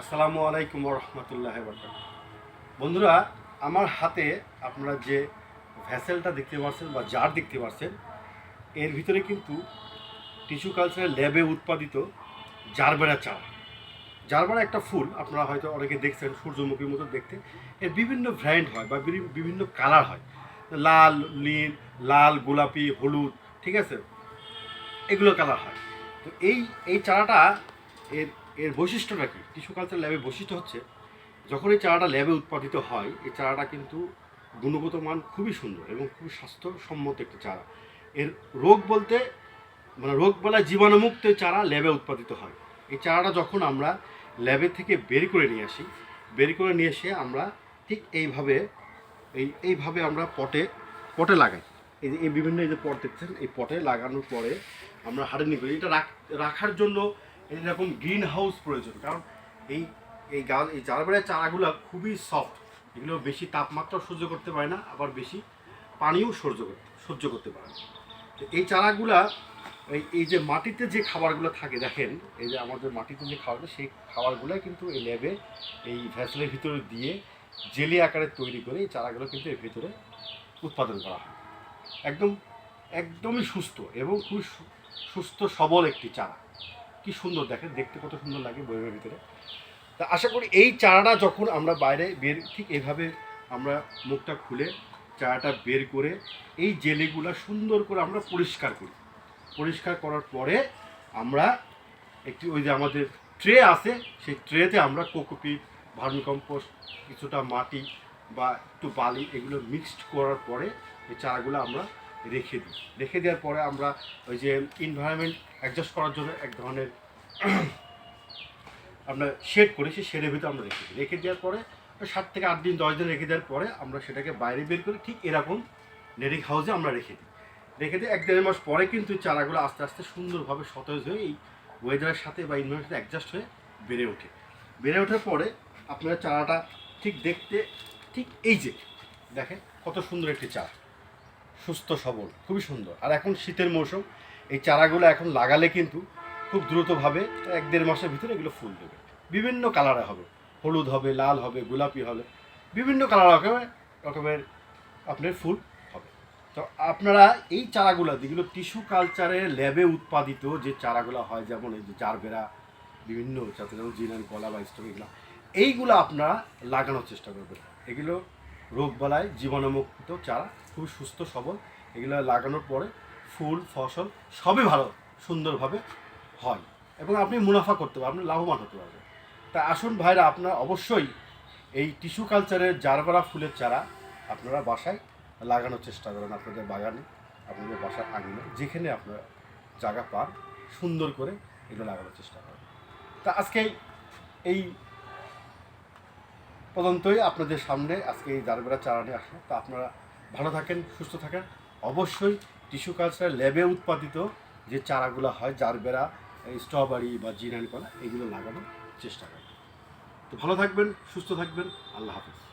আসসালামু আলাইকুম রহমতুল্লাহ বন্ধুরা, আমার হাতে আপনারা যে ভ্যাসেলটা দেখতে পাচ্ছেন বা জার দেখতে পাচ্ছেন এর ভিতরে কিন্তু টিস্যু কালচারের ল্যাবে উৎপাদিত জারবেরা চারা জারবেরা একটা ফুল, আপনারা হয়তো অনেকে দেখছেন, সূর্যমুখীর মতো দেখতে। এর বিভিন্ন ভ্যারিয়েন্ট হয় বা বিভি- বিভিন্ন কালার হয়। লাল, নীল, লাল, গোলাপি, হলুদ, ঠিক আছে? এগুলো কালার হয়। তো এই এই চারাটা এর এর বৈশিষ্ট্যটা কি? টিস্যু কালচার ল্যাবের বৈশিষ্ট্য হচ্ছে। যখন এই চারাটা ল্যাবে উৎপাদিত হয়, এই চারাটা কিন্তু গুণগত মান খুবই সুন্দর এবং খুবই স্বাস্থ্যসম্মত একটি চারা। এর রোগ বলতে মানে রোগ বলা জীবাণুমুক্ত চারা ল্যাবে উৎপাদিত হয়। এই চারাটা যখন আমরা ল্যাবে থেকে বের করে নিয়ে আসি, বের করে নিয়ে এসে আমরা ঠিক এইভাবে, এই, এইভাবে আমরা পটে পটে লাগাই। এই যে, এই বিভিন্ন এই যে পট দেখছেন, এই পটে লাগানোর পরে আমরা হার্ডেনিং করি। এটা রাখ- রাখার জন্য এরকম গ্রিন হাউস প্রয়োজন। কারণ এই এই গাছ, এই জারবেড়ার চারাগুলো খুবই সফট এগুলো বেশি তাপমাত্রা সহ্য করতে পারে না, আবার বেশি পানিও সহ্য করতে সহ্য করতে পারে না। তো এই চারাগুলা, এই এই যে মাটিতে যে খাবারগুলো থাকে, দেখেন, এই যে আমাদের মাটিতে যে খাবারগুলো, সেই খাবারগুলো কিন্তু এই ল্যাবে এই ভ্যাসেলের ভিতরে দিয়ে জেলি আকারে তৈরি করে এই চারাগুলো কিন্তু এর ভিতরে উৎপাদন করা হয়। একদম, একদমই সুস্থ এবং খুবই সু- সুস্থ, সবল একটি চারা। কি সুন্দর দেখে দেখতে কত সুন্দর লাগে বইয়ের ভিতরে। তা আশা করি এই চারাটা যখন আমরা বাইরে বের, ঠিক এইভাবে আমরা মুখটা খুলে চারাটা বের করে এই জেলেগুলা সুন্দর করে আমরা পরিষ্কার করি। পরিষ্কার করার পরে আমরা একটি ওই যে আমাদের ট্রে আছে, সেই ট্রেতে আমরা কোকোপিট, ভার্মিকম্পোস্ট, কিছুটা মাটি বা একটু বালি এগুলো মিক্সড করার পরে এই চারাগুলো আমরা রেখে দিই। রেখে দেওয়ার পরে আমরা ওই যে এনভায়রনমেন্ট অ্যাডজাস্ট করার জন্য এক ধরনের আমরা শেড করি, সেই শেডের ভিতরে আমরা রেখে দিই। রেখে দেওয়ার পরে সাত থেকে আট দিন, দশ দিন রেখে দেওয়ার পরে আমরা সেটাকে বাইরে বের করে ঠিক এরকম নেটিং হাউসে আমরা রেখে দিই। রেখে দিয়ে এক দেড় মাস পরে কিন্তু চারাগুলো আস্তে আস্তে সুন্দরভাবে সতেজ হয়ে এই ওয়েদারের সাথে বা ইনভারমেন্টের অ্যাডজাস্ট হয়ে বেড়ে ওঠে। বেড়ে ওঠার পরে আপনার চারাটা ঠিক দেখতে, ঠিক এই যে দেখেন কত সুন্দর একটি চারা। সুস্থ, সবল, খুবই সুন্দর। আর এখন শীতের মৌসুম, এই চারাগুলো এখন লাগালে কিন্তু খুব দ্রুতভাবে এক দেড় মাসের ভিতরে এগুলো ফুল দেবে। বিভিন্ন কালারে হবে। হলুদ হবে, লাল হবে, গোলাপি হবে, বিভিন্ন কালার রকমের রকমের আপনার ফুল হবে। তো আপনারা এই চারাগুলো, যেগুলো টিস্যু কালচারের ল্যাবে উৎপাদিত যে চারাগুলো হয়, যেমন এই যে জারবেরা, বিভিন্ন যাতে যেমন কলা বা স্টোক এগুলো, এইগুলো আপনারা লাগানোর চেষ্টা করবেন। এগুলো রোগ বালায় জীবাণুমুক্ত চারা খুব সুস্থ সবল। এগুলো লাগানোর পরে ফুল, ফসল সবই ভালো, সুন্দরভাবে হয়। এবং আপনি মুনাফা করতে পারবেন, আপনি লাভবান হতে পারবেন। তা আসুন ভাইরা, আপনারা অবশ্যই এই টিস্যু কালচারের জারবারা ফুলের চারা আপনারা বাসায় লাগানোর চেষ্টা করেন আপনাদের বাগানে, আপনাদের বাসার আঙিনে যেখানে আপনারা জায়গা পান, সুন্দর করে এগুলো লাগানোর চেষ্টা করেন। তা আজকে এই পর্যন্তই আপনাদের সামনে আজকে এই জারবেরা চারা নিয়ে আসলো। তা আপনারা ভালো থাকেন, সুস্থ থাকেন। অবশ্যই টিস্যু কালচার ল্যাবে উৎপাদিত যে চারাগুলো হয়, জারবেরা স্ট্রবেরি বা জিরানি কলা এগুলো লাগানোর চেষ্টা করেন তো ভালো থাকবেন, সুস্থ থাকবেন। আল্লাহ হাফিজ।